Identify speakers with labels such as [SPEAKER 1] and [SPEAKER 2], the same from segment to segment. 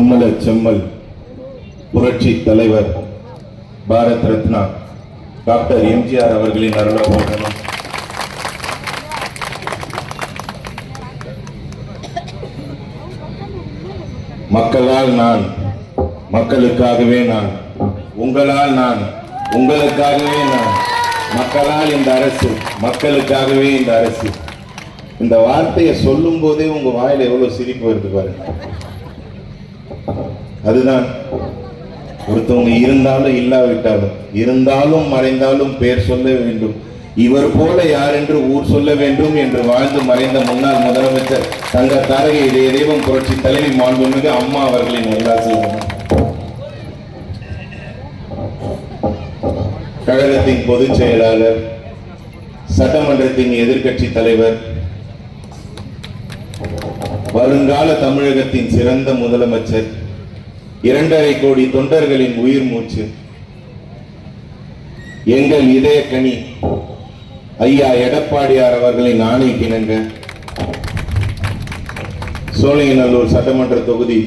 [SPEAKER 1] பொன்மல செம்மல் புரட்சி தலைவர் பாரத் ரத்னா டாக்டர் எம்ஜிஆர் அவர்களின் அருளப்போதனும் மக்களால் நான் மக்களுக்காகவே நான் உங்களால் நான் உங்களுக்காகவே நான் மக்களால் இந்த அரசு மக்களுக்காகவே இந்த அரசு. இந்த வார்த்தையை சொல்லும் போதே உங்க வாயில எவ்வளவு சிரிப்பு வருது பாருங்க. அதுதான். ஒருத்தவங்க இருந்தாலும் இல்லாவிட்டாலும் இருந்தாலும் மறைந்தாலும் பேர் சொல்ல வேண்டும். இவர் போல யார் என்று ஊர் சொல்ல வேண்டும் என்று வாழ்ந்து மறைந்த முன்னாள் முதலமைச்சர் தங்க தாரகை இதய தெய்வம் புரட்சி தலைவி மாண்புமிகு அம்மா அவர்களின் உல்லாசம் கழகத்தின் பொதுச் செயலாளர் சட்டமன்றத்தின் எதிர்கட்சி தலைவர் வருங்கால தமிழகத்தின் சிறந்த முதலமைச்சர் இரண்டரை கோடி தொண்டர்களின் உயிர் மூச்சு. எங்கள் இதய கனி ஐயா எடப்பாடியார் அவர்களின் ஆணை கிணங்க சோழிங்கநல்லூர் சட்டமன்ற தொகுதி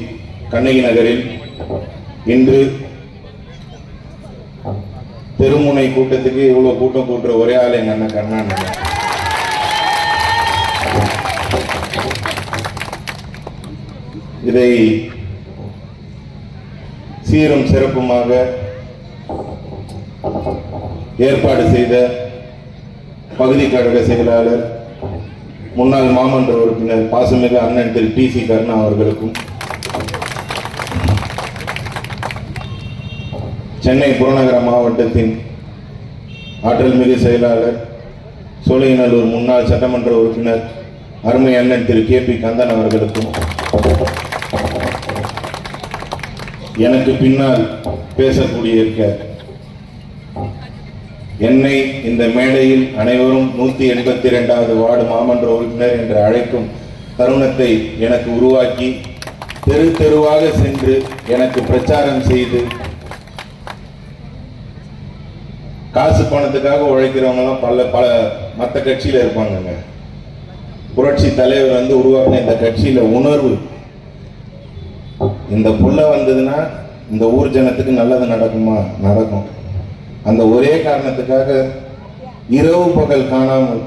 [SPEAKER 1] கண்ணகி நகரில் இன்று தெருமுனை கூட்டத்துக்கு இவ்வளவு கூட்டம் கூட்டுற ஒரே ஆள் எங்க அண்ணன் கண்ணான் இதை சீரும் சிறப்புமாக ஏற்பாடு செய்த பகுதி கழக செயலாளர் முன்னாள் மாமன்ற உறுப்பினர் பாசமிகு அண்ணன் திரு டி சி கருணா அவர்களுக்கும் சென்னை புறநகர மாவட்டத்தின் ஆற்றல் மிகு செயலாளர் சோழிங்கநல்லூர் முன்னாள் சட்டமன்ற உறுப்பினர் அருமை அண்ணன் திரு கே பி கந்தன் அவர்களுக்கும் எனக்கு பின்னால் பேசக்கூடிய இருக்க என்னை இந்த மேடையில் அனைவரும் நூத்தி எண்பத்தி இரண்டாவது வார்டு மாமன்ற உறுப்பினர் என்று அழைக்கும் தருணத்தை எனக்கு உருவாக்கி தெரு தெருவாக சென்று எனக்கு பிரச்சாரம் செய்து காசு பணத்துக்காக உழைக்கிறவங்கலாம் பல பல மற்ற கட்சியில் இருப்பாங்கங்க. புரட்சி தலைவர் வந்து உருவாக்கின இந்த கட்சியில் உணர்வு இந்த புள்ள வந்ததுன்னா இந்த ஊர் ஜனத்துக்கு நல்லது நடக்குமா? நடக்கும். அந்த ஒரே காரணத்துக்காக இரவு பகல் காணாமல்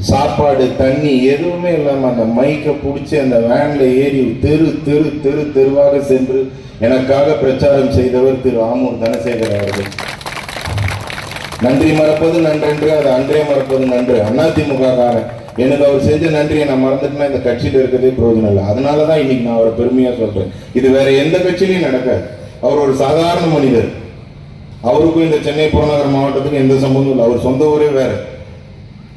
[SPEAKER 1] சாப்பாடு தண்ணி எதுவுமே இல்லாம அந்த மைக்கை பிடிச்சி அந்த வேன்ல ஏறி தெரு தெரு தெரு தெருவாக சென்று எனக்காக பிரச்சாரம் செய்தவர் திரு ஆமூர் தனசேகர் அவர்கள். நன்றி மறப்பது நன்றென்று அது அன்றே மறப்பது நன்று. அதிமுக காரன் எனக்கு அவர் செஞ்ச நன்றியை நான் மறந்துட்டுனா இந்த கட்சியில் இருக்கிறதே பிரயோஜனம் இல்லை. அதனால தான் இன்னைக்கு நான் அவரை பெருமையாக சொல்கிறேன் இது வேற எந்த கட்சியிலையும் நடக்காது. அவர் ஒரு சாதாரண மனிதர். அவருக்கும் இந்த சென்னை புறநகர் மாவட்டத்துக்கும் எந்த சம்பந்தமும் இல்லை. அவர் சொந்த ஊரே வேற.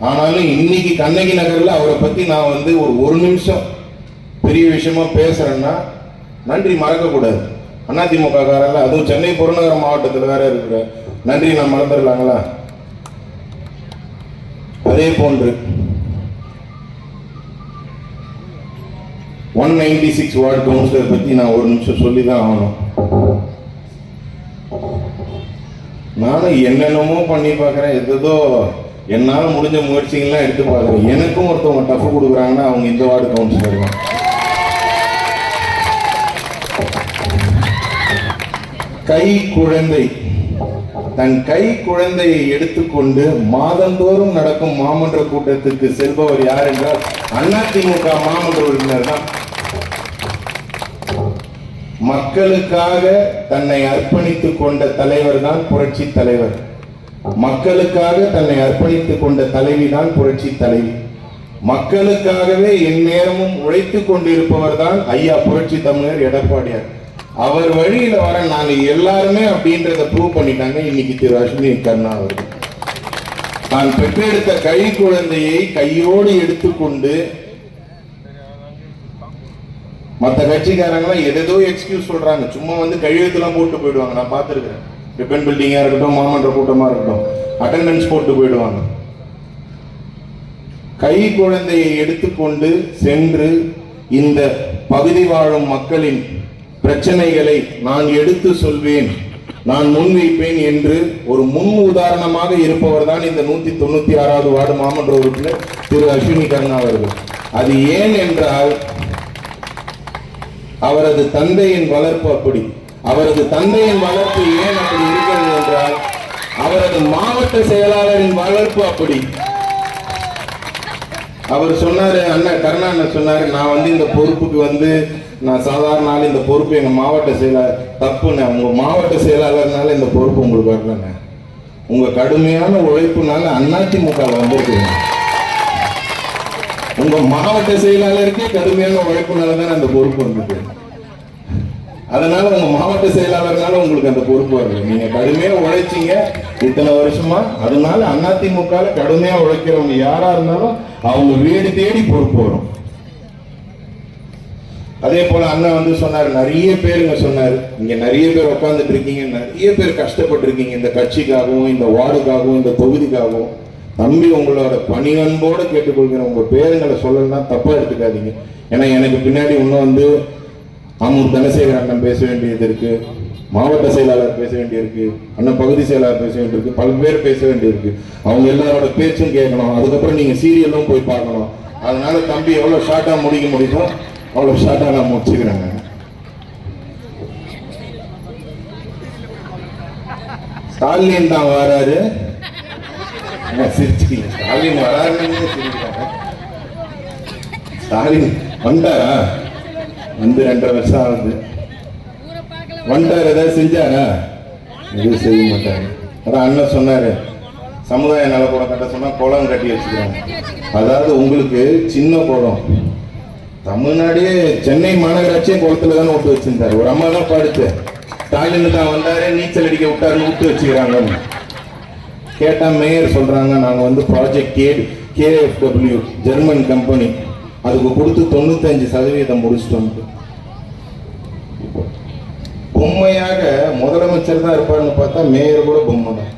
[SPEAKER 1] ஆனாலும் இன்னைக்கு கண்ணகி நகரில் அவரை பற்றி நான் வந்து ஒரு ஒரு நிமிஷம் பெரிய விஷயமா பேசுறேன்னா நன்றி மறக்கக்கூடாது. அதிமுக காரில் அதுவும் சென்னை புறநகர் மாவட்டத்தில் வேற இருக்கிற நன்றி நான் மறந்துடலாங்களா? அதே போன்று one ninety six ward councillor பத்தி நான் ஒரு நிமிஷம் சொல்லி தான் ஆகணும். நானும் என்னென்னமோ பண்ணி பார்க்குறேன். எதோ என்னால் முடிஞ்ச முயற்சிகள்லாம் எடுத்து பார்க்குறேன். எனக்கும் ஒருத்தவங்க டஃப் கொடுக்குறாங்கன்னா அவங்க இந்த வார்டு கவுன்சிலர் தான். கை குழந்தை. தன் கை குழந்தையை எடுத்துக்கொண்டு மாதந்தோறும் நடக்கும் மாமன்ற கூட்டத்துக்கு செல்பவர் யார் என்றால் அதிமுக மாமன்ற உறுப்பினர் தான். மக்களுக்காக தன்னை அர்ப்பணித்துக் கொண்ட தலைவர் தான் புரட்சி தலைவர். மக்களுக்காக தன்னை அர்ப்பணித்துக் கொண்ட தலைவி தான் புரட்சி தலைவி. மக்களுக்காகவே எந்நேரமும் உழைத்துக் கொண்டிருப்பவர் தான் ஐயா புரட்சி தமிழர் எடப்பாடியார். அவர் வழியில வர நாங்க எல்லாருமே அப்படின்றத ப்ரூவ் பண்ணிட்டாங்க. இன்னைக்கு திரு அஸ்வினி கர்ணா அவர்கள். நான் பெற்றெடுத்த கை குழந்தையை கையோடு எடுத்துக்கொண்டு மற்ற கட்சிக்காரங்களாம் எதோ எக்ஸ்கியூஸ் சொல்றாங்க. சும்மா வந்து கையெழுத்துலாம் போட்டு போயிடுவாங்க. நான் பார்த்துருக்கிறேன். ரிப்பன் பில்டிங்காக இருக்கட்டும் மாமன்ற கூட்டமாக இருக்கட்டும் அட்டெண்டன்ஸ் போட்டு போயிடுவாங்க. கை குழந்தையை எடுத்துக்கொண்டு சென்று இந்த பகுதி வாழும் மக்களின் பிரச்சனைகளை நான் எடுத்து சொல்வேன் நான் முன்வைப்பேன் என்று ஒரு முன் உதாரணமாக இருப்பவர் தான் இந்த நூத்தி தொண்ணூத்தி ஆறாவது வார்டு மாமன்ற உறுப்பினர் திரு அஸ்வினி கருணா அவர்கள் அது ஏன் என்றால் அவரது தந்தையின் வளர்ப்பு அப்படி. அவரது தந்தையின் வளர்ப்பு ஏன் அப்படி இருக்கிறது என்றால் அவரது மாவட்ட செயலாளரின் வளர்ப்பு அப்படி. அவர் சொன்னாரு அண்ணன் கருணா அண்ணன் சொன்னாரு நான் வந்து இந்த பொறுப்புக்கு வந்து நான் சாதாரண நாள் இந்த பொறுப்பு எங்க மாவட்ட செயலாளர் தப்புண்ணே உங்க மாவட்ட செயலாளர்னால இந்த பொறுப்பு உங்களுக்கு வரலண்ணே. உங்க கடுமையான உழைப்புனால அதிமுக வந்திருக்குங்க உங்க மாவட்ட செயலாளருக்கே கடுமையான உழைப்புனால தான் அந்த பொறுப்பு வந்தது அதனால உங்க மாவட்ட செயலாளர்னால உங்களுக்கு அந்த பொறுப்பு வருது நீங்க கடுமையா உழைச்சீங்க இத்தனை வருஷமா. அதனால அதிமுக கடுமையா உழைக்கிறவங்க யாரா இருந்தாலும் அவங்க வீடு தேடி பொறுப்பு வரும். அதே போல அண்ணன் வந்து சொன்னார் நிறைய பேருங்க சொன்னார் இங்க நிறைய பேர் உட்காந்துட்டு இருக்கீங்க நிறைய பேர் கஷ்டப்பட்டு இருக்கீங்க இந்த கட்சிக்காகவும் இந்த வார்டுக்காகவும் இந்த தொகுதிக்காகவும். தம்பி உங்களோட பணிவன்போடு கேட்டுக்கொள்கிறேன். உங்கள் பேருங்களை சொல்லலாம் தப்பாக எடுத்துக்காதீங்க. ஏன்னா எனக்கு பின்னாடி இன்னும் வந்து ஆமூர் தனசேகர் அண்ணன் பேச வேண்டியது இருக்குது மாவட்ட செயலாளர் பேச வேண்டியிருக்கு. அண்ணன் பகுதி செயலாளர் பேச வேண்டியிருக்கு. பல பேர் பேச வேண்டியிருக்கு. அவங்க எல்லாரோட பேச்சும் கேட்கணும். அதுக்கப்புறம் நீங்கள் சீரியலும் போய் பார்க்கணும். அதனால தம்பி எவ்வளோ ஷார்ட்டாக முடிக்க முடியுமோ அவ்வளோ ஷார்ட்டாக நான் முடிச்சுக்கிறேங்க. ஸ்டாலின் தான் வராரு. என்ன சிரிச்சுக்கீங்க. ஸ்டாலின் வராருன்னு சிரிக்கிறாங்க ஸ்டாலின் வந்தாரா வந்து ரெண்டரை வருஷம் ஆகுது. வந்தார் ஏதாவது செஞ்சாரா? எதுவும் செய்ய மாட்டாரு. அதான் அண்ணன் சொன்னாரு. சமுதாய நலப்படம் கட்ட சொன்னா குளம் கட்டி வச்சுக்கிறாங்க. அதாவது உங்களுக்கு சின்ன குளம் தமிழ்நாடே சென்னை மாநகராட்சியே குளத்துல தானே விட்டு வச்சிருந்தாரு. ஒரு அம்மா தான் பாடுச்சு. ஸ்டாலின் தான் வந்தாரு நீச்சல் அடிக்க விட்டாருன்னு விட்டு வச்சுக்கிறாங்க கேட்டால் மேயர் சொல்கிறாங்க நாங்கள் வந்து project K KFW German company அதுக்கு கொடுத்து தொண்ணூத்தஞ்சு சதவீதம் முடிச்சிட்டோம். பொம்மையாக முதலமைச்சர் தான் இருப்பார்னு பார்த்தா மேயர் கூட பொம்மை தான்.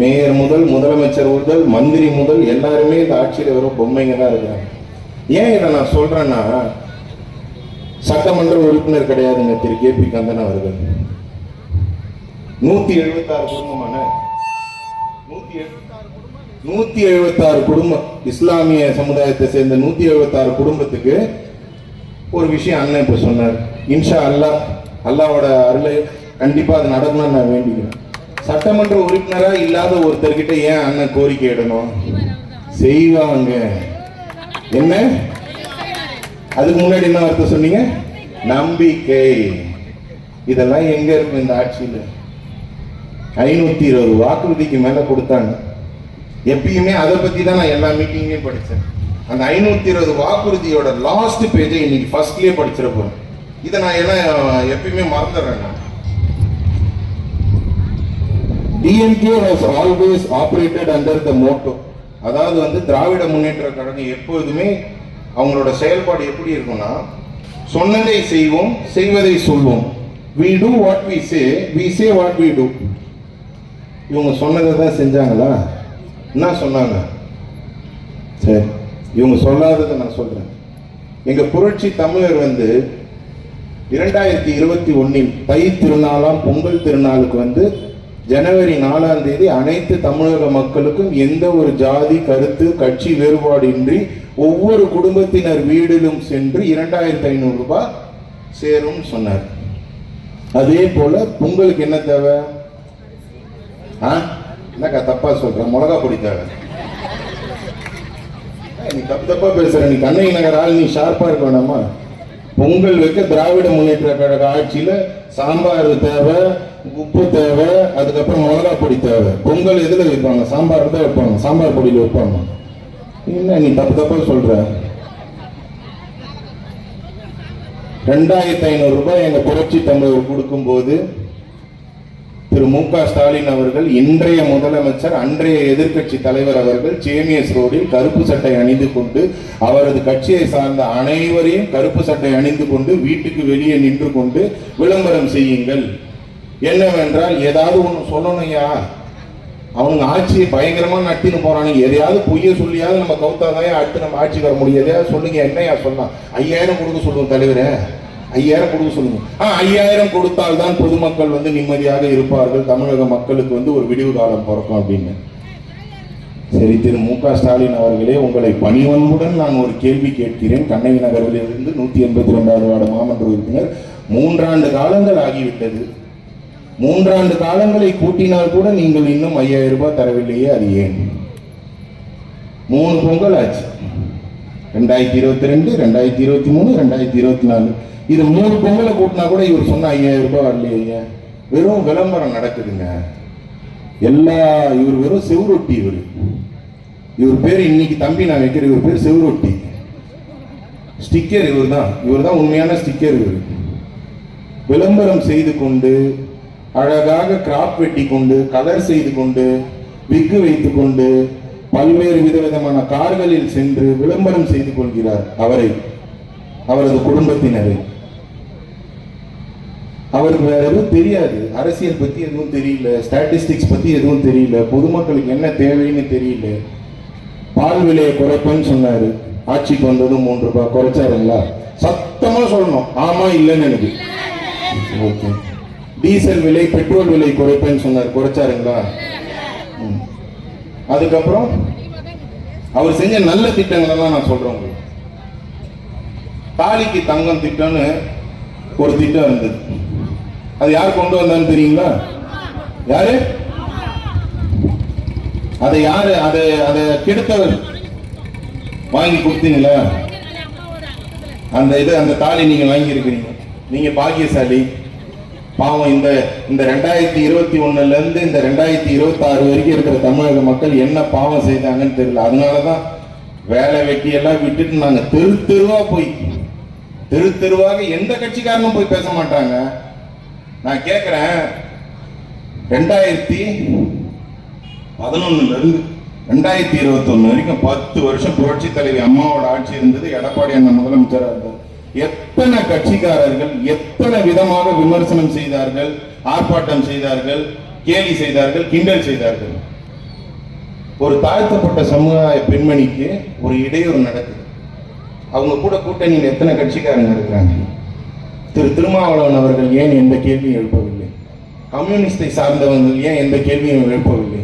[SPEAKER 1] மேயர் முதல் முதலமைச்சர் முதல் மந்திரி முதல் எல்லாருமே இந்த ஆட்சியில் வரும் பொம்மைங்க தான் இருக்கிறாங்க ஏன் இதை நான் சொல்கிறேன்னா சட்டமன்ற உறுப்பினர் கிடையாதுங்க திரு கே பி கந்தன் அவர்கள். நூற்றி எழுபத்தாறு குடும்பமான நூத்தி எழுபத்தாறு குடும்பம். இஸ்லாமிய சமுதாயத்தை சேர்ந்த நூத்தி எழுபத்தாறு குடும்பத்துக்கு ஒரு விஷயம் அண்ணன் இப்ப சொன்னார். இன்ஷா அல்லாஹ் அல்லாவோட அருளை கண்டிப்பா அது நடக்கணும்னு நான் வேண்டிக்கிறேன். சட்டமன்ற உறுப்பினரா இல்லாத ஒருத்தர்கிட்ட ஏன் அண்ணன் கோரிக்கை இடணும்? செய்வாங்க. என்ன? அதுக்கு முன்னாடி என்ன வார்த்தை சொன்னீங்க? நம்பிக்கை. இதெல்லாம் எங்க இருக்கும் இந்த ஆட்சியில்? ஐநூற்றி இருபது வாக்குறுதிக்கு மேலே கொடுத்தாங்க. எப்பயுமே அதை பற்றி தான் நான் எல்லா மீட்டிங்லயும் படித்தேன் அந்த ஐநூற்றி இருபது வாக்குறுதியோட லாஸ்ட் பேஜை இன்னைக்கு ஃபர்ஸ்ட்லேயே படிச்சிட போகிறேன் இதை நான் எல்லாம் எப்பயுமே மறந்துடுறேன் நான். DMK has always operated under the motto அதாவது வந்து திராவிட முன்னேற்ற கழகம் எப்போதுமே அவங்களோட செயல்பாடு எப்படி இருக்கும்னா சொன்னதை செய்வோம் செய்வதை சொல்வோம். We do what we say we say what we do இவங்க சொன்னதை தான் செஞ்சாங்களா? என்ன சொன்னாங்க? சரி இவங்க சொல்லாததை நான் சொல்கிறேன் எங்கள் புரட்சி தமிழர் வந்து இரண்டாயிரத்தி இருபத்தி ஒன்றில் தை திருநாளாம் பொங்கல் திருநாளுக்கு வந்து ஜனவரி நாலாம் தேதி அனைத்து தமிழக மக்களுக்கும் எந்த ஒரு ஜாதி கருத்து கட்சி வேறுபாடின்றி ஒவ்வொரு குடும்பத்தினர் வீடிலும் சென்று இரண்டாயிரத்தி ஐநூறு ரூபாய் சேரும் சொன்னார். அதே போல பொங்கலுக்கு என்ன தேவை? ஆ? என்னக்கா தப்பா சொல்கிறேன் மிளகா பொடி தேவை நீ தப்பு தப்பா பேசுற. நீ கண்ணகி நகர் ஆள் நீ ஷார்ப்பா இருக்க வேணாமா? பொங்கல் வைக்க திராவிட முன்னேற்ற கழக ஆட்சியில சாம்பார் தேவை உப்பு தேவை அதுக்கப்புறம் மிளகா பொடி தேவை. பொங்கல் எதுல வைப்பாங்க? சாம்பார் தான் வைப்பாங்க. சாம்பார் பொடியில வைப்பாங்க. என்ன நீ தப்பு தப்பா சொல்ற? ரெண்டாயிரத்தி ஐநூறு ரூபாய் எங்க புரட்சி தமிழர் கொடுக்கும்போது திரு மு க ஸ்டாலின் அவர்கள் இன்றைய முதலமைச்சர் அன்றைய எதிர்க்கட்சி தலைவர் அவர்கள் சேமியஸ் ரோடில் கருப்பு சட்டை அணிந்து கொண்டு அவரது கட்சியை சார்ந்த அனைவரையும் கருப்பு சட்டை அணிந்து கொண்டு வீட்டுக்கு வெளியே நின்று கொண்டு விளம்பரம் செய்யுங்கள். என்னவென்றால் ஏதாவது ஒன்று சொல்லணும்யா அவங்க ஆட்சியை பயங்கரமா நட்டின்னு போறானுங்க. எதையாவது பொய்ய சொல்லியாவது நம்ம கவுத்தாதான் அடுத்து நம்ம ஆட்சி வர முடியும் எதையாவது சொல்லுங்க என்னையா சொன்னா. ஐயாயிரம் கொடுக்க சொல்லுவோம் தலைவரே. ஐயாயிரம் கொடுக்க சொல்லுங்க. ஆ ஐயாயிரம் கொடுத்தால் தான் பொதுமக்கள் வந்து நிம்மதியாக இருப்பார்கள். தமிழக மக்களுக்கு வந்து ஒரு விடிவு காலம் பிறக்கும் அப்படின்னு. சரி திரு மு க ஸ்டாலின் அவர்களே உங்களை பணிவன்புடன் நான் ஒரு கேள்வி கேட்கிறேன். கண்ணகி நகரிலிருந்து நூத்தி எண்பத்தி ரெண்டாவது வார்டு மாமன்ற உறுப்பினர் மூன்றாண்டு காலங்கள் ஆகிவிட்டது. மூன்றாண்டு காலங்களை கூட்டினால் கூட நீங்கள் இன்னும் ஐயாயிரம் ரூபாய் தரவில்லையே அது ஏன்? மூணு பொங்கல் ஆச்சு. ரெண்டாயிரத்தி இருபத்தி ரெண்டு ரெண்டாயிரத்தி இருபத்தி மூணு ரெண்டாயிரத்தி இருபத்தி நாலு. இது மூணு பொங்கலை கூட்டினா கூட இவர் சொன்ன ஐயாயிரம் ரூபாய் வரலையே வெறும் விளம்பரம் நடக்குதுங்க. எல்லா இவர் வெறும் செவ்ரொட்டி இவர். இவர் பேர் இன்னைக்கு தம்பி நான் வைக்கிற இவர் பேர் செவ்ரொட்டி. ஸ்டிக்கர் இவர் தான் இவர் தான் உண்மையான ஸ்டிக்கர் இவர். விளம்பரம் செய்து கொண்டு அழகாக கிராப் வெட்டி கொண்டு கலர் செய்து கொண்டு விக்கு வைத்து கொண்டு பல்வேறு விதவிதமான கார்களில் சென்று விளம்பரம் செய்து கொள்கிறார் அவரை அவரது குடும்பத்தினரை. அவருக்கு வேற எதுவும் தெரியாது. அரசியல் பத்தி எதுவும் தெரியல. ஸ்டாட்டிஸ்டிக்ஸ் பத்தி எதுவும் தெரியல. பொதுமக்களுக்கு என்ன தேவைன்னு தெரியல. பால் விலையை குறைப்பேன்னு சொன்னாரு. ஆட்சிக்கு வந்ததும் மூன்று ரூபாய் குறைச்சாருங்களா? சத்தமா சொல்லணும். ஆமா இல்லைன்னு எனக்கு. ஓகே. டீசல் விலை பெட்ரோல் விலை குறைப்பேன்னு சொன்னார். குறைச்சாருங்களா? ம். அதுக்கப்புறம் அவர் செஞ்ச நல்ல திட்டங்களை தான் நான் சொல்றேன் உங்களுக்கு. தாலிக்கு தங்கம் திட்டம்னு ஒரு திட்டம் இருந்தது. அது யார் கொண்டு வந்தான்னு தெரியுங்களா? யாரு? அதை யாரு அதை அதை கெடுத்தவர்? வாங்கி கொடுத்தீங்களா? அந்த இது அந்த தாலி நீங்க வாங்கி இருக்கிறீங்க நீங்க பாக்கியசாலி. பாவம் இந்த இந்த ரெண்டாயிரத்தி இருபத்தி ஒண்ணுல இருந்து இந்த ரெண்டாயிரத்தி இருபத்தி ஆறு வரைக்கும் இருக்கிற தமிழக மக்கள் என்ன பாவம் செய்தாங்கன்னு தெரியல. அதனாலதான் வேலை வெட்டி எல்லாம் விட்டுட்டு நாங்க தெரு தெருவா போய் தெரு தெருவாக எந்த கட்சிக்காரனும் போய் பேச மாட்டாங்க. நான் கேட்குறேன் ரெண்டாயிரத்தி பதினொன்னுலேருந்து ரெண்டாயிரத்தி இருபத்தொன்று வரைக்கும் பத்து வருஷம் புரட்சி தலைவி அம்மாவோட ஆட்சி இருந்தது. எடப்பாடி அண்ணன் முதலமைச்சராக இருந்தார். எத்தனை கட்சிக்காரர்கள் எத்தனை விதமாக விமர்சனம் செய்தார்கள் ஆர்ப்பாட்டம் செய்தார்கள் கேலி செய்தார்கள் கிண்டல் செய்தார்கள். ஒரு தாழ்த்தப்பட்ட சமுதாய பெண்மணிக்கு ஒரு இடையூறு நடக்குது. அவங்க கூட கூட்டணியில் எத்தனை கட்சிக்காரங்க இருக்கிறாங்க? திரு திருமாவளவன் அவர்கள் ஏன் எந்த கேள்வியும் எழுப்பவில்லை? கம்யூனிஸ்டை சார்ந்தவர்கள் ஏன் எந்த கேள்வியும் எழுப்பவில்லை?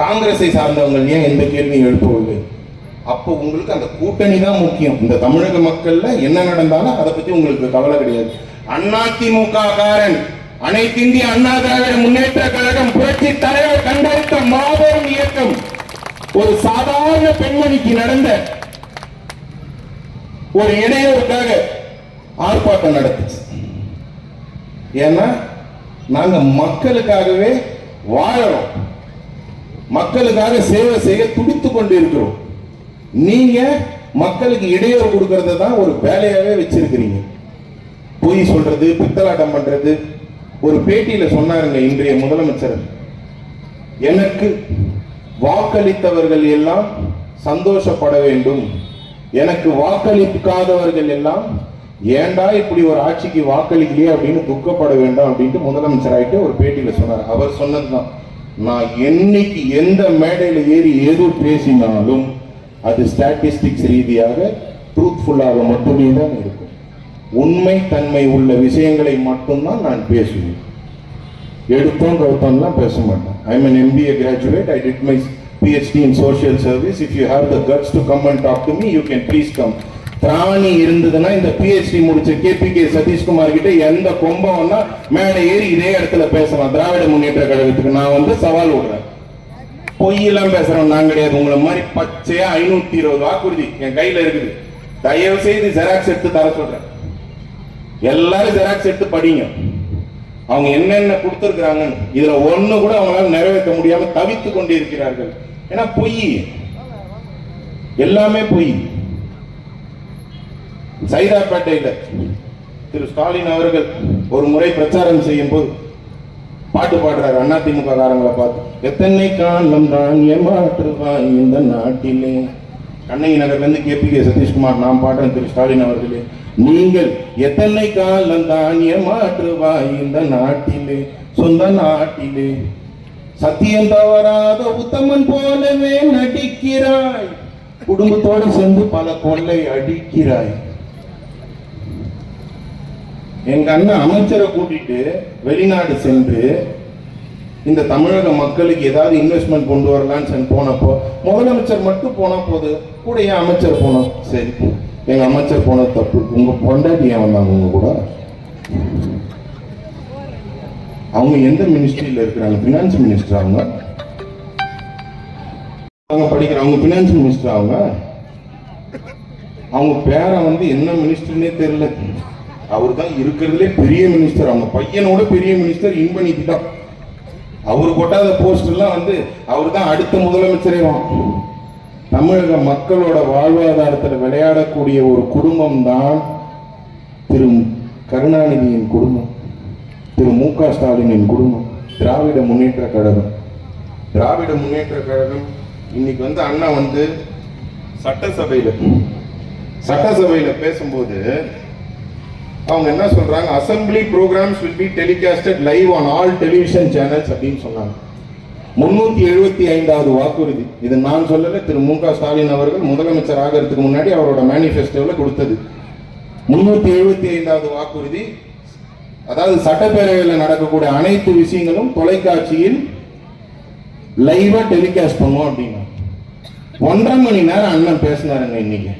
[SPEAKER 1] காங்கிரஸை சார்ந்தவங்கள் ஏன் எந்த கேள்வியும் எழுப்பவில்லை? அப்போ உங்களுக்கு அந்த கூட்டணி தான் முக்கியம். இந்த தமிழக மக்கள்ல என்ன நடந்தாலும் அதை பத்தி உங்களுக்கு கவலை கிடையாது. அதிமுக காரன் அனைத்து இந்திய அண்ணா திராவிட முன்னேற்ற கழகம் புரட்சி தலைவர் கண்டெடுத்த மாபெரும் இயக்கம். ஒரு சாதாரண பெண்மணிக்கு நடந்த ஒரு இடையூறுக்காக ஆர்ப்பாட்டம் நடத்துச்சு. ஏன்னா நாங்கள் மக்களுக்காகவே வாழறோம். மக்களுக்காக சேவை செய்ய துடித்து கொண்டு இருக்கிறோம் நீங்க மக்களுக்கு இடையூறு கொடுக்கறத தான் ஒரு வேலையாகவே வச்சிருக்கிறீங்க. பொய் சொல்றது பித்தலாட்டம் பண்றது. ஒரு பேட்டியில சொன்னாருங்க இன்றைய முதலமைச்சர். எனக்கு வாக்களித்தவர்கள் எல்லாம் சந்தோஷப்பட வேண்டும். எனக்கு வாக்களிக்காதவர்கள் எல்லாம் ஏன்டா இப்படி ஒரு ஆட்சிக்கு வாக்களிக்கலையே அப்படின்னு துக்கப்பட வேண்டாம் அப்படின்ட்டு முதலமைச்சர் ஆகிட்டு ஒரு பேட்டியில சொன்னார். அவர் சொன்னதுதான். நான் என்னைக்கு எந்த மேடையில ஏறி எது பேசினாலும் அது ஸ்டாட்டிஸ்டிக்ஸ் ரீதியாக ட்ரூத்ஃபுல்லாக மட்டுமே தான் இருக்கும். உண்மை தன்மை உள்ள விஷயங்களை மட்டும்தான் நான் பேசுவேன். எடுத்தோம் கவுத்தோம்லாம் பேச மாட்டேன். I mean MBA graduate I did my PhD in social service if you have the guts to come and talk to me you can please come. திராணி இருந்ததுன்னா இந்த பிஹெச்டி முடிச்ச கேபிகே சதீஷ்குமார் கிட்ட எந்த கொம்பம்னா மேலே ஏறி இதே இடத்துல பேசலாம். திராவிட முன்னேற்ற கழகத்துக்கு நான் வந்து சவால் விடுறேன். பொய்யெல்லாம் பேசுறோம். நான் கிடையாது. உங்களை மாதிரி பச்சையா ஐநூத்தி இருபது வாக்குறுதி என் கையில இருக்குது. தயவு செய்து ஜெராக்ஸ் எடுத்து தர சொல்றேன். எல்லாரும் ஜெராக்ஸ் எடுத்து படிங்க. அவங்க என்னென்ன கொடுத்துருக்குறாங்கன்னு இதுல ஒண்ணு கூட அவங்களால நிறைவேற்ற முடியாம தவித்து கொண்டு இருக்கிறார்கள் ஏன்னா பொய். எல்லாமே பொய். சைதாப்பேட்டையில் திரு ஸ்டாலின் அவர்கள் ஒரு முறை பிரச்சாரம் செய்யும் போது பாட்டு பாடுறாரு. அதிமுக காரங்களை பார்த்து எத்தனை காலம் தான் ஏமாற்றுவான் இந்த நாட்டிலே? கண்ணகி நகர்லேருந்து KPK K. P. K. Sathishkumar நான் பாடுறேன் திரு ஸ்டாலின் அவர்களே. நீங்கள் எத்தனை காலம் தான் ஏமாற்றுவாய் இந்த நாட்டிலே? சொந்த நாட்டிலே. சத்தியம் தவறாத உத்தமன் போலவே நடிக்கிறாய். குடும்பத்தோடு சேர்ந்து பல கொள்ளை அடிக்கிறாய். எங்க அண்ணன் அமைச்சரை கூட்டிட்டு வெளிநாடு சென்று இந்த தமிழக மக்களுக்கு ஏதாவது இன்வெஸ்ட்மெண்ட் கொண்டு வரலான்னு சொல்லி போனப்போ முதலமைச்சர் மட்டும் போனா போது கூட ஏன் அமைச்சர் போனோம். சரி எங்க அமைச்சர் போனது தப்பு. உங்க பொண்டாட்டி ஏன் வந்தாங்க உங்க கூட? அவங்க எந்த மினிஸ்ட்ரியில இருக்கிறாங்க? பினான்ஸ் மினிஸ்டர் அவங்க? அவங்க படிக்கிற அவங்க பினான்ஸ் மினிஸ்டர் அவங்க? அவங்க பேரை வந்து என்ன மினிஸ்டர்னே தெரியல. அவர் தான் இருக்கிறதுலே பெரிய மினிஸ்டர் அவங்க பையனோட பெரிய மினிஸ்டர் இன்பநிதி தான். அவர் கொட்டாத போஸ்ட் வந்து அவர் தான் அடுத்த முதலமைச்சரே தமிழக மக்களோட வாழ்வாதாரத்தில் விளையாடக்கூடிய ஒரு குடும்பம் தான் திரு கருணாநிதியின் குடும்பம். திரு மு க ஸ்டாலினின் குடும்பம். திராவிட முன்னேற்ற கழகம். திராவிட முன்னேற்ற கழகம். இன்னைக்கு வந்து அண்ணா வந்து சட்டசபையில் சட்டசபையில் பேசும்போது அவங்க என்ன சொல்றாங்க? Assembly programs will be telecasted live on all television channels அப்படின்னு சொன்னாங்க. முன்னூத்தி எழுபத்தி ஐந்தாவது வாக்குறுதி. இது நான் சொல்லல திரு மு க ஸ்டாலின் அவர்கள் முதலமைச்சர் ஆகிறதுக்கு முன்னாடி அவரோட மேனிஃபெஸ்டோவில் கொடுத்தது. முன்னூத்தி எழுபத்தி ஐந்தாவது வாக்குறுதி அதாவது சட்டப்பேரவையில் நடக்கக்கூடிய அனைத்து விஷயங்களும் தொலைக்காட்சியில் லைவா டெலிகாஸ்ட் பண்ணுவோம் அப்படின்னா. ஒன்றரை மணி நேரம் அண்ணன் பேசினாருங்க இன்னைக்கு.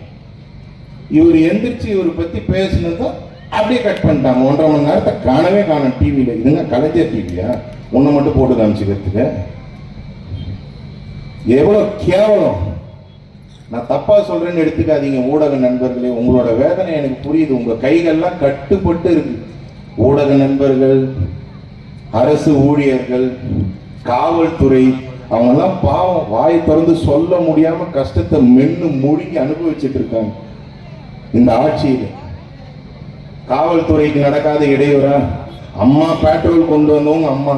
[SPEAKER 1] இவர் எந்திரிச்சு இவரை பத்தி பேசினதும் அப்படியே கட் பண்ணிட்டாங்க. ஒன்றரை மணி நேரத்தை காணவே காணும் டிவியில் இதுங்க கலைஞர் டிவியா ஒன்று மட்டும் போட்டு காமிச்சுக்கிறதுக்கு. எவ்வளோ கேவலம். நான் தப்பாக சொல்கிறேன்னு எடுத்துக்காதீங்க ஊடக நண்பர்களே. உங்களோட வேதனை எனக்கு புரியுது. உங்கள் கைகள்லாம் கட்டுப்பட்டு இருக்கு. ஊடக நண்பர்கள் அரசு ஊழியர்கள் காவல்துறை அவங்கெல்லாம் பாவம். வாய் திறந்து சொல்ல முடியாமல் கஷ்டத்தை மென்று மூழ்கி அனுபவிச்சுட்டு இருக்காங்க. இந்த ஆட்சியில். காவல்துறைக்கு நடக்காத இடையூறா அம்மா பெட்ரோல் கொண்டு வந்தவங்க அம்மா.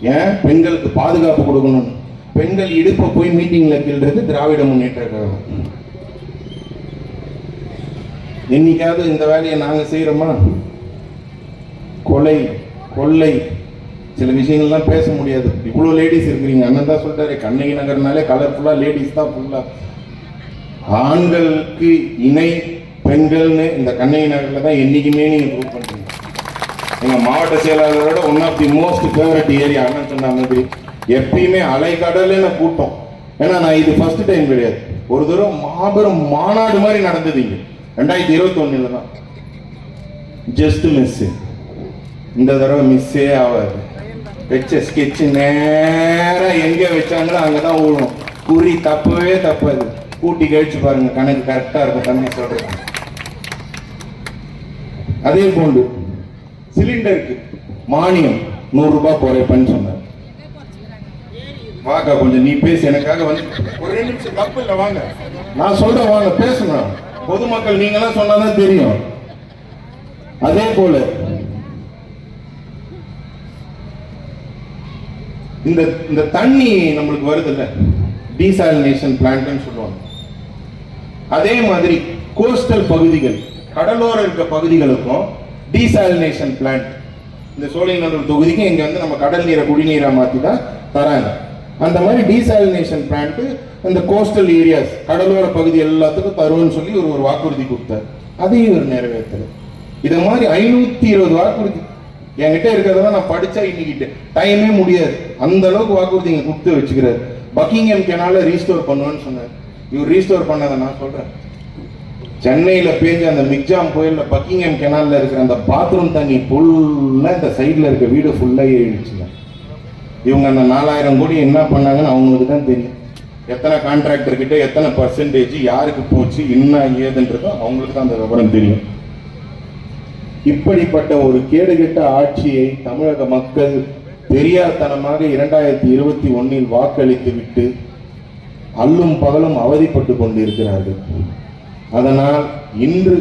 [SPEAKER 1] ஏன்? பெண்களுக்கு பாதுகாப்பு கொடுக்கணும். பெண்கள் இடுப்பை போய் மீட்டிங்ல கிள்றது திராவிட முன்னேற்ற கழகம். என்னைக்காவது இந்த வேலையை நாங்க செய்யறோமா கொலை கொள்ளை. சில விஷயங்கள்லாம் பேச முடியாது. இவ்வளோ லேடிஸ் இருக்கிறீங்க. அண்ணன் தான் சொல்லிட்டாரு கண்ணகி நகர்னாலே கலர்ஃபுல்லா லேடிஸ் தான் ஃபுல்லா ஆண்களுக்கு இணை பெண்கள்னு இந்த கண்ணகி நகரில் தான் என்றைக்குமே நீங்கள் ப்ரூவ் பண்ணுறீங்க எங்கள் மாவட்ட செயலாளரோட one of the most favourite area அண்ணன் சொன்ன மாதிரி எப்பயுமே அலைக்கடல்னு கூட்டம். ஏன்னா நான் இது ஃபர்ஸ்ட் டைம் கிடையாது. ஒரு தூரம் மாபெரும் மாநாடு மாதிரி நடந்தது இங்கே. ரெண்டாயிரத்தி இருபத்தி தான். ஜஸ்ட் மிஸ் இந்த தடவை மிஸ்ஸே ஆகாது வச்ச ஸ்கெட்ச் நேராக எங்கே வச்சாங்களோ அங்கதான் ஊழும் குறி தப்பவே தப்பாது. கூட்டி கழிச்சு பாருங்க கணக்கு கரெக்டாக இருக்கும் தண்ணி சொல்கிறேன் அதே போன்று சிலிண்டருக்கு மானியம் நூறு ரூபாய் குறைப்பேன்னு சொன்னார். வாங்க கொஞ்சம் நீ பேசு எனக்காக வந்து ஒரு ரெண்டு நிமிஷம் தப்பு இல்லை வாங்க. நான் சொல்றேன் வாங்க பேசணும் பொதுமக்கள் நீங்களாம் சொன்னாதான் தெரியும். அதே போல இந்த இந்த தண்ணி நம்மளுக்கு வருது இல்ல டீசாலினேஷன் பிளான்ட்னு சொல்லுவாங்க. அதே மாதிரி கோஸ்டல் பகுதிகள் கடலோர இருக்க பகுதிகளுக்கும் டீசாலினேஷன் பிளான்ட் இந்த சோழிங்கநல்லூர் தொகுதிக்கு இங்கே வந்து நம்ம கடல் நீரை குடிநீராக மாற்றி தான் தராங்க. அந்த மாதிரி டீசாலினேஷன் பிளான்ட்டு இந்த கோஸ்டல் ஏரியாஸ் கடலோர பகுதி எல்லாத்துக்கும் தருவோம்னு சொல்லி ஒரு ஒரு வாக்குறுதி கொடுத்தார். அதையும் இவர் நிறைவேற்றல இதை மாதிரி ஐநூற்றி இருபது வாக்குறுதி. என்கிட்ட இருக்கிறதெல்லாம் நான் படித்தா இன்னைக்கு டைமே முடியாது. அந்த அளவுக்கு வாக்குறுதி இங்கே கொடுத்து பக்கிங் பக்கிங்ஹாம் கெனால ரீஸ்டோர் பண்ணுவேன்னு சொன்னார். இவர் ரீஸ்டோர் பண்ணதை நான் சொல்கிறேன் சென்னையில் பேஞ்ச அந்த மிக்ஜாம் புயலில் பக்கிங்ஹாம் கெனாலில் இருக்கிற அந்த பாத்ரூம் தண்ணி ஃபுல்லாக இந்த சைடில் இருக்க வீடு ஃபுல்லாக ஏறிடுச்சுங்க. இவங்க அந்த நாலாயிரம் கோடி என்ன பண்ணாங்கன்னு அவங்களுக்கு தான் தெரியும். எத்தனை கான்ட்ராக்டர் கிட்ட எத்தனை பர்சன்டேஜ் யாருக்கு போச்சு என்ன ஏதுன்றதோ அவங்களுக்கு தான் அந்த விவரம் தெரியும். இப்படிப்பட்ட ஒரு கேடுகெட்ட ஆட்சியை தமிழக மக்கள் தெரியாதனமாக இரண்டாயிரத்தி இருபத்தி ஒன்னில் வாக்களித்து விட்டு அல்லும் பகலும் அவதிப்பட்டு கொண்டிருக்கிறார்கள். அதனால் இன்று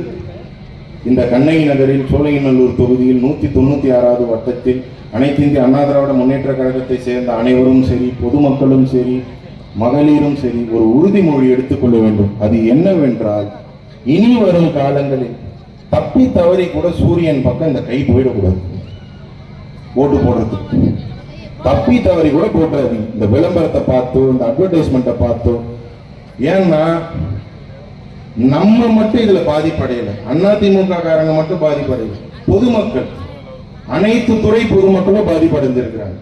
[SPEAKER 1] இந்த கண்ணகி நகரில் சோலையநல்லூர் தொகுதியில் நூற்றி தொண்ணூற்றி ஆறாவது வட்டத்தில் அனைத்து இந்திய அண்ணா திராவிட முன்னேற்ற கழகத்தை சேர்ந்த அனைவரும் சரி பொதுமக்களும் சரி மகளிரும் சரி ஒரு உறுதிமொழி எடுத்துக்கொள்ள வேண்டும். அது என்னவென்றால் இனி வரும் காலங்களில் தப்பி தவறி கூட சூரியன் பக்கம் இந்த கை போயிடக்கூடாது. ஓட்டு போடுறதுக்கு. தப்பி தவறி கூட போட்டுறாதீங்க. இந்த விளம்பரத்தை பார்த்தோ இந்த அட்வர்டைஸ்மெண்ட்டை பார்த்தோ. ஏன்னா நம்ம மட்டும் இதுல பாதிப்படையல. அதிமுக காரங்க மட்டும் பாதிப்படையல. பொதுமக்கள் அனைத்து துறை பொதுமக்களும் பாதிப்படைந்திருக்கிறாங்க.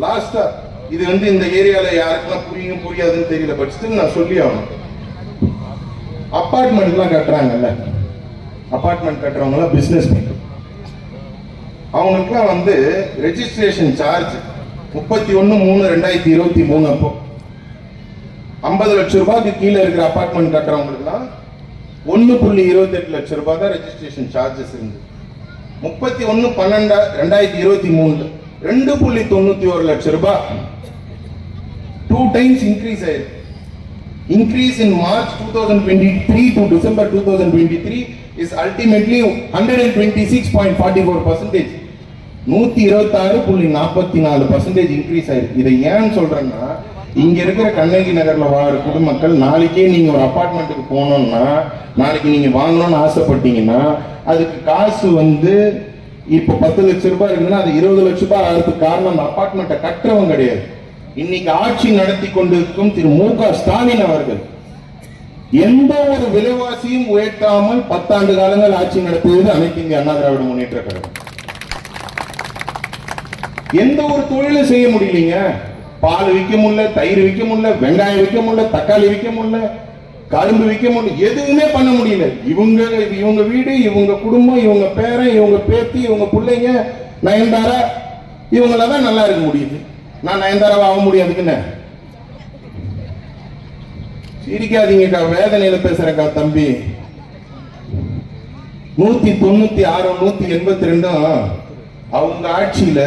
[SPEAKER 1] லாஸ்டா இது வந்து இந்த ஏரியால யாருக்கெல்லாம் புரியும் புரியாதுன்னு தெரியல பட் ஸ்டில் நான் சொல்லி ஆகணும். அப்பார்ட்மெண்ட்லாம் கட்டுறாங்கல்ல. அப்பார்ட்மெண்ட் கட்டுறவங்களாம் பிசினஸ் பீப்புள் அவங்களுக்குலாம் வந்து ரெஜிஸ்ட்ரேஷன் சார்ஜ் முப்பத்தி ஒன்று மூணு ரெண்டாயிரத்தி இருபத்தி மூணு அப்போ. ஐம்பது லட்சம் ரூபாய்க்கு கீழே இருக்கிற அபார்ட்மெண்ட் கட்டுறவங்களுக்குலாம் ஒன்று புள்ளி இருபத்தெட்டு லட்சம் ரூபாய் தான் ரெஜிஸ்ட்ரேஷன் சார்ஜஸ் இருந்து. முப்பத்தி ஒன்று பன்னெண்டா ரெண்டாயிரத்தி இருபத்தி மூணில் ரெண்டு புள்ளி தொண்ணூற்றி ஒரு லட்சம் ரூபாய். டூ டைம்ஸ் இன்க்ரீஸ் ஆயிருக்கு. Increase in March 2023 to December 2023 is ultimately 126.44 percentage. நூத்தி இருபத்தாறு புள்ளி நாற்பத்தி நாலு பர்சன்டேஜ் இன்க்ரீஸ் ஆயிருக்கு. இதை ஏன்னு சொல்கிறேன்னா இங்க இருக்கிற கண்ணகி நகர்ல வாழற குடிமக்கள் நாளைக்கே நீங்க ஒரு அப்பார்ட்மெண்ட்டுக்கு போனோம்னா நாளைக்கு நீங்க வாங்கணும்னு ஆசைப்பட்டீங்கன்னா அதுக்கு காசு வந்து இப்போ பத்து லட்ச ரூபாய் இருக்குன்னா அது இருபது லட்ச ரூபாய் ஆகிறதுக்கு காரணம் அந்த அபார்ட்மெண்ட்டை கட்டுறவங்க கிடையாது. இன்னைக்கு ஆட்சி நடத்தி கொண்டிருக்கும் திரு மு க ஸ்டாலின் அவர்கள். எந்த ஒரு விலைவாசியும் உயர்த்தாமல் பத்தாண்டு காலங்கள் ஆட்சி நடத்தியது அனைத்து இந்திய அண்ணா திராவிட முன்னேற்ற கழகம். எந்த ஒரு தொழிலும் செய்ய முடியலீங்க. பால் விற்க முடியல தயிர் விற்க முடியல வெங்காயம் விற்க முடியல தக்காளி விற்க முடியல கரும்பு விற்க முடியல எதுவுமே பண்ண முடியல. இவங்க இவங்க வீடு இவங்க குடும்பம் இவங்க பேரன் இவங்க பேத்தி இவங்க பிள்ளைங்க நயன்தாரா இவங்கள தான் நல்லா இருக்க முடியுது. நான் நயன்தாரா ஆக முடியாதுக்குன்னு சிரிக்காதீங்கக்கா வேதனையில பேசுறக்கா தம்பி. நூத்தி தொண்ணூத்தி ஆறு நூத்தி எண்பத்தி ரெண்டும் அவங்க ஆட்சியில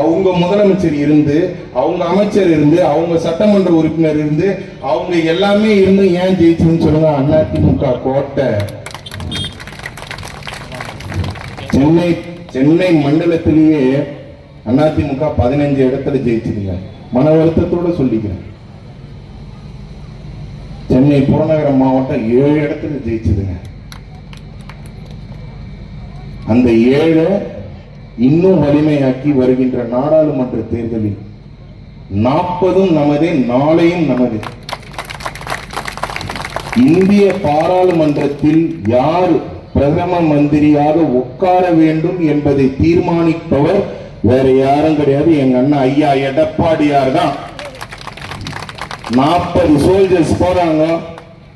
[SPEAKER 1] அவங்க முதலமைச்சர் இருந்து அவங்க அமைச்சர் இருந்து அவங்க சட்டமன்ற உறுப்பினர் இருந்து அவங்க எல்லாமே இருந்து ஏன் ஜெயிச்சுன்னு சொல்லுங்க. அதிமுக கோட்டை. சென்னை சென்னை மண்டலத்திலேயே அதிமுக பதினஞ்சு இடத்துல ஜெயிச்சிருங்க மன வருத்தத்தோட சொல்லிக்கிறேன். சென்னை புறநகர மாவட்டம் ஏழு இடத்துல ஜெயிச்சதுங்க. அந்த ஏழை இன்னும் வலிமையாக்கி வருகின்ற நாடாளுமன்ற தேர்தலில் நாற்பதும் நமதே நாளையும் நமது. இந்திய பாராளுமன்றத்தில் யார் பிரதம மந்திரியாக உட்கார வேண்டும் என்பதை தீர்மானிப்பவர் வேற யாரும் கிடையாது. எங்க அண்ணா ஐயா எடப்பாடியார் தான். நாற்பது சோல்ஜர்ஸ் போறாங்க.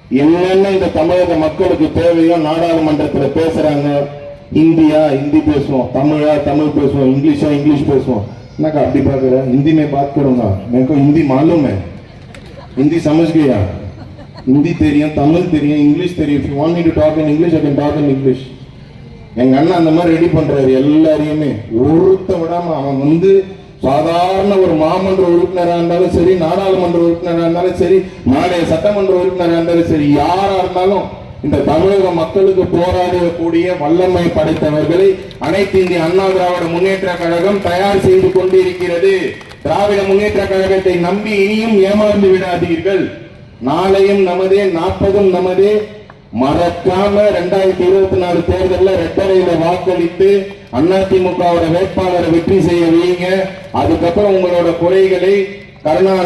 [SPEAKER 1] என்னென்ன இந்த தமிழக மக்களுக்கு தேவையோ நாடாளுமன்றத்தில் பேசுறாங்க. இந்தியா हिंदी பேசுவோம் தமிழா தமிழ் பேசுவோம் इंग्लिशा इंग्लिश பேசுவோம் என்னக்கா அப்படி பாக்குற हिंदी में बात करूंगा मेरे को हिंदी मालूम है हिंदी समझ गया हिंदी தெரியும் தமிழ் தெரியும் இங்கிலீஷ் தெரியும் if you want me to talk in english i can talk in english எங்க அண்ணன் அந்த மாதிரி ரெடி பண்றாரு எல்லாரையுமே ஒருத்த விடாம அவன் வந்து சாதாரண ஒரு மாமன்ற உறுப்பினரா இருந்தாலும் சரி நாடாளுமன்ற உறுப்பினரா இருந்தாலும் சரி நாளைய சட்டமன்ற உறுப்பினரா இருந்தாலும் சரி யாரா இருந்தாலும் இந்த தமிழக மக்களுக்கு போராடக்கூடிய வல்லமை படைத்தவர்களை அனைத்து இந்திய அண்ணா திராவிட முன்னேற்ற கழகம் தயார் செய்து கொண்டிருக்கிறது. திராவிட முன்னேற்ற கழகத்தை நம்பி இனியும் ஏமாந்து விடாதீர்கள். நாளையும் நமதே நாற்பதும் நமதே. மறக்காம ரெண்டாயிரத்தி இருபத்தி நாலு தேர்தலில் ரெட்டரையில வாக்களித்து அதிமுகவோட வேட்பாளரை வெற்றி செய்ய வைங்க அதுக்கப்புறம் உங்களோட குறைகளை கருணா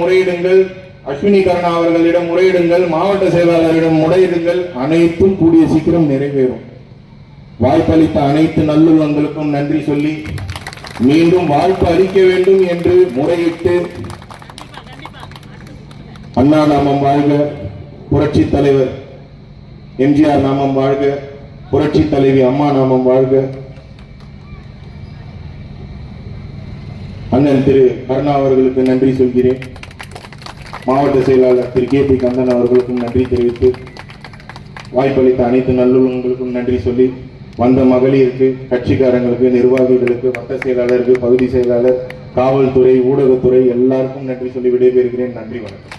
[SPEAKER 1] முறையிடுங்கள். அஸ்வினி கருணா அவர்களிடம் முறையிடுங்கள் மாவட்ட செயலாளரிடம் முறையிடுங்கள். அனைத்தும் கூடிய சீக்கிரம் நிறைவேறும். வாய்ப்பளித்த அனைத்து நல்லுள்ளங்களுக்கும் நன்றி சொல்லி மீண்டும் வாய்ப்பு அளிக்க வேண்டும் என்று முறையிட்டு அண்ணா நாமம் வாழ்க புரட்சி தலைவர் எம்ஜிஆர் நாமம் வாழ்க புரட்சி தலைவி அம்மா நாமம் வாழ்க. அண்ணன் திரு கருணா அவர்களுக்கு நன்றி சொல்கிறேன். மாவட்ட செயலாளர் திரு கே பி கந்தன் அவர்களுக்கும் நன்றி தெரிவித்து வாய்ப்பளித்த அனைத்து நல்லுள்ளங்களுக்கும் நன்றி சொல்லி வந்த மகளிருக்கு கட்சிக்காரங்களுக்கு நிர்வாகிகளுக்கு வட்ட செயலாளருக்கு பகுதி செயலாளர் காவல்துறை ஊடகத்துறை எல்லாருக்கும் நன்றி சொல்லி விடைபெறுகிறேன். நன்றி வணக்கம்.